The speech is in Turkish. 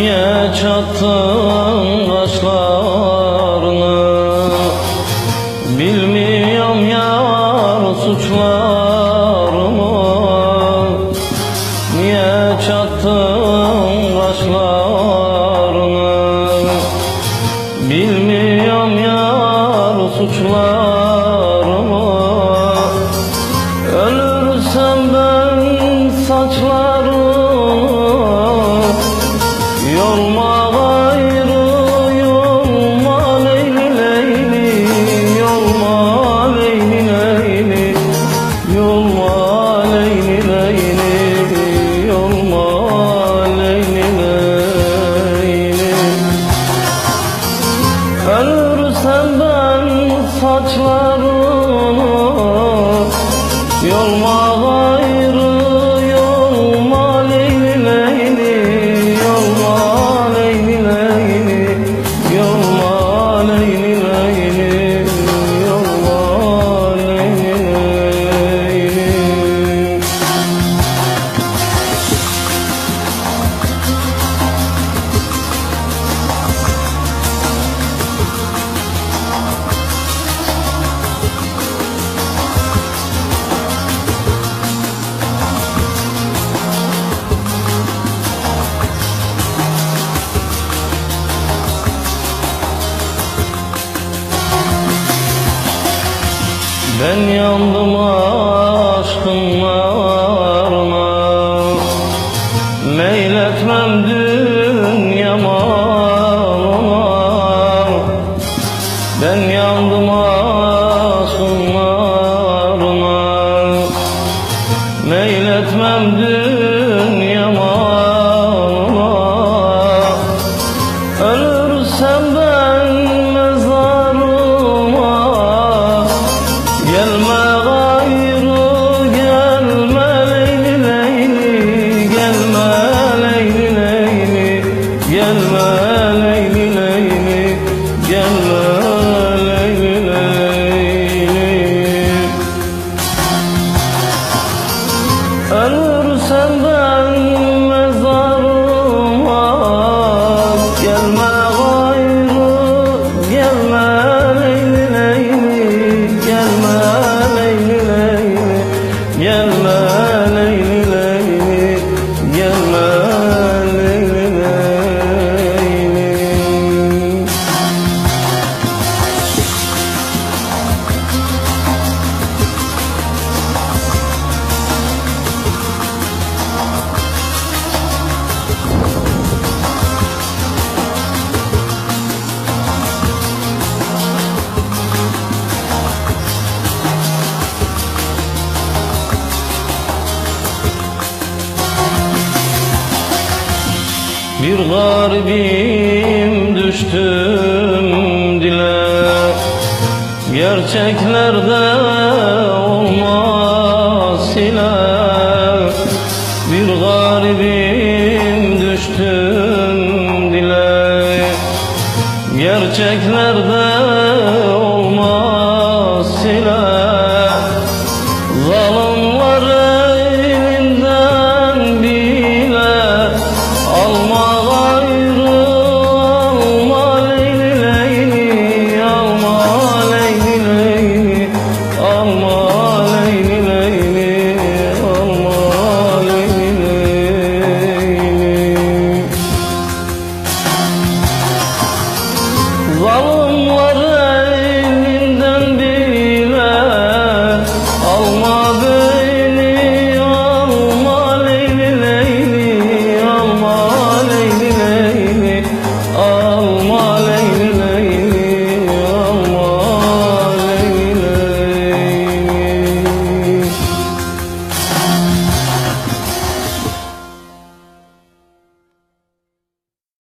Niye çattın kaşlarını Ölürsem ben saçlarını Yolma Ben yandım aşkın varına Meyletmem dünya malına. Ben yandım aşkın varına Meyletmem dünya Gelme leyli leyli Gelme leyli leyli. Ölürsem ben Bir garibim düştüm dile. Gerçeklerde olmaz ile Bir garibim düştüm dile. Gerçeklerde olmaz ile Wow.